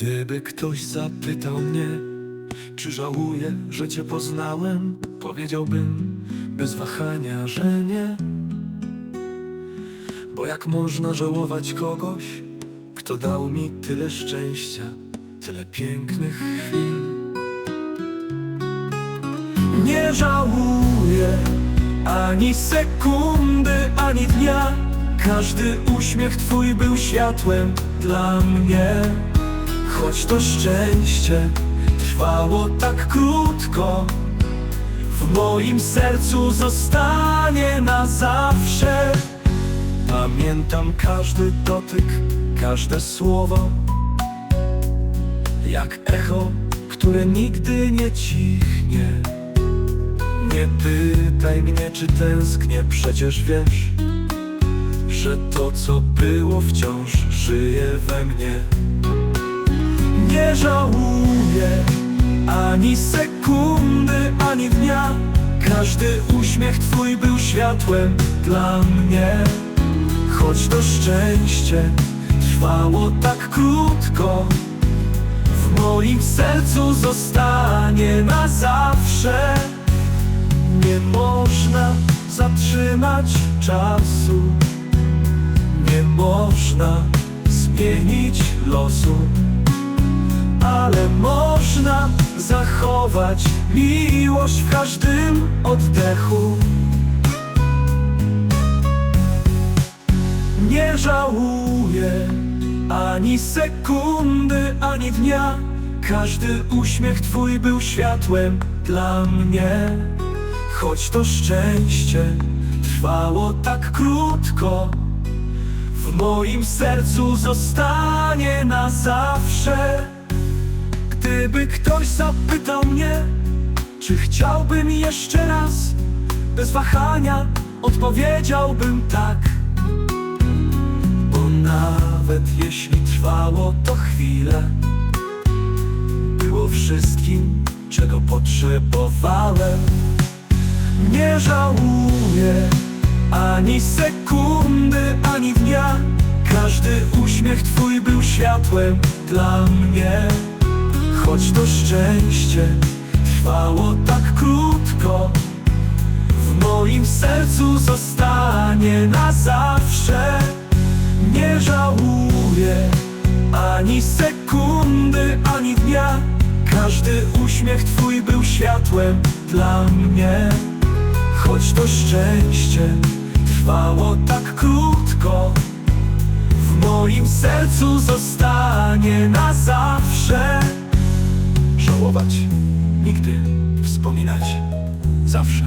Gdyby ktoś zapytał mnie, czy żałuję, że cię poznałem, powiedziałbym bez wahania, że nie. Bo jak można żałować kogoś, kto dał mi tyle szczęścia, tyle pięknych chwil? Nie żałuję ani sekundy, ani dnia. Każdy uśmiech twój był światłem dla mnie. Choć to szczęście trwało tak krótko, w moim sercu zostanie na zawsze. Pamiętam każdy dotyk, każde słowo, jak echo, które nigdy nie cichnie. Nie pytaj mnie, czy tęsknię, przecież wiesz, że to, co było, wciąż żyje we mnie. Nie żałuję ani sekundy, ani dnia. Każdy uśmiech twój był światłem dla mnie. Choć to szczęście trwało tak krótko, w moim sercu zostanie na zawsze. Nie można zatrzymać czasu, nie można zmienić losu, ale można zachować miłość w każdym oddechu. Nie żałuję ani sekundy, ani dnia. Każdy uśmiech twój był światłem dla mnie. Choć to szczęście trwało tak krótko, w moim sercu zostanie na zawsze. Gdyby ktoś zapytał mnie, czy chciałbym jeszcze raz, bez wahania odpowiedziałbym tak. Bo nawet jeśli trwało to chwilę, było wszystkim, czego potrzebowałem. Nie żałuję ani sekundy, ani dnia. Każdy uśmiech twój był światłem dla mnie. Choć to szczęście trwało tak krótko, w moim sercu zostanie na zawsze. Nie żałuję ani sekundy, ani dnia. Każdy uśmiech twój był światłem dla mnie. Choć to szczęście trwało tak krótko, w moim sercu zostanie na zawsze. Nigdy, wspominać zawsze.